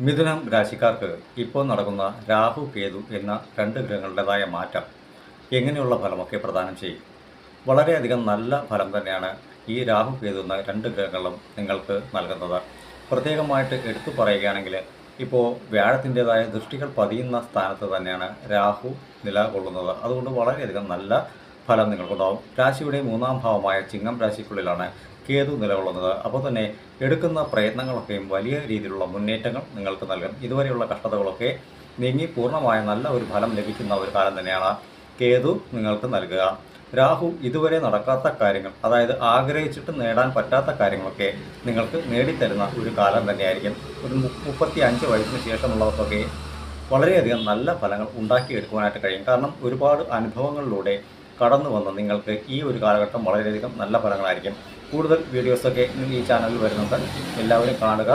മിഥുനം രാശിക്കാർക്ക് ഇപ്പോൾ നടക്കുന്ന രാഹു കേതു എന്ന രണ്ട് ഗ്രഹങ്ങളുടേതായ മാറ്റം എങ്ങനെയുള്ള ഫലമൊക്കെ പ്രദാനം ചെയ്യും? വളരെയധികം നല്ല ഫലം തന്നെയാണ് ഈ രാഹു കേതു എന്ന രണ്ട് ഗ്രഹങ്ങളും നിങ്ങൾക്ക് നൽകുന്നത്. പ്രത്യേകമായിട്ട് എടുത്തു പറയുകയാണെങ്കിൽ ഇപ്പോൾ വ്യാഴത്തിന്റെതായ ദൃഷ്ടികൾ പതിയുന്ന സ്ഥാനത്ത് തന്നെയാണ് രാഹു നിലകൊള്ളുന്നത്. അതുകൊണ്ട് വളരെയധികം നല്ല ഫലം നിങ്ങൾക്കുണ്ടാവും. രാശിയുടെ മൂന്നാം ഭാവമായ ചിങ്ങം രാശിക്കുള്ളിലാണ് കേതു നിലകൊള്ളുന്നത്. അപ്പോൾ തന്നെ എടുക്കുന്ന പ്രയത്നങ്ങളൊക്കെയും വലിയ രീതിയിലുള്ള മുന്നേറ്റങ്ങൾ നിങ്ങൾക്ക് നൽകും. ഇതുവരെയുള്ള കഷ്ടതകളൊക്കെ നീങ്ങി പൂർണമായ നല്ല ഒരു ഫലം ലഭിക്കുന്ന ഒരു കാലം തന്നെയാണ് കേതു നിങ്ങൾക്ക് നൽകുക. രാഹു ഇതുവരെ നടക്കാത്ത കാര്യങ്ങൾ അതായത് ആഗ്രഹിച്ചിട്ട് നേടാൻ പറ്റാത്ത കാര്യങ്ങളൊക്കെ നിങ്ങൾക്ക് നേടിത്തരുന്ന ഒരു കാലം തന്നെയായിരിക്കും. ഒരു മുപ്പത്തി അഞ്ച് വയസ്സിന് ശേഷമുള്ളവർക്കൊക്കെ വളരെയധികം നല്ല ഫലങ്ങൾ ഉണ്ടാക്കിയെടുക്കുവാനായിട്ട് കഴിയും. കാരണം ഒരുപാട് അനുഭവങ്ങളിലൂടെ കടന്നു വന്ന് നിങ്ങൾക്ക് ഈ ഒരു കാലഘട്ടം വളരെയധികം നല്ല ഫലങ്ങളായിരിക്കും. കൂടുതൽ വീഡിയോസൊക്കെ ഈ ചാനലിൽ വരുന്നുണ്ട്. എല്ലാവരും കാണുക.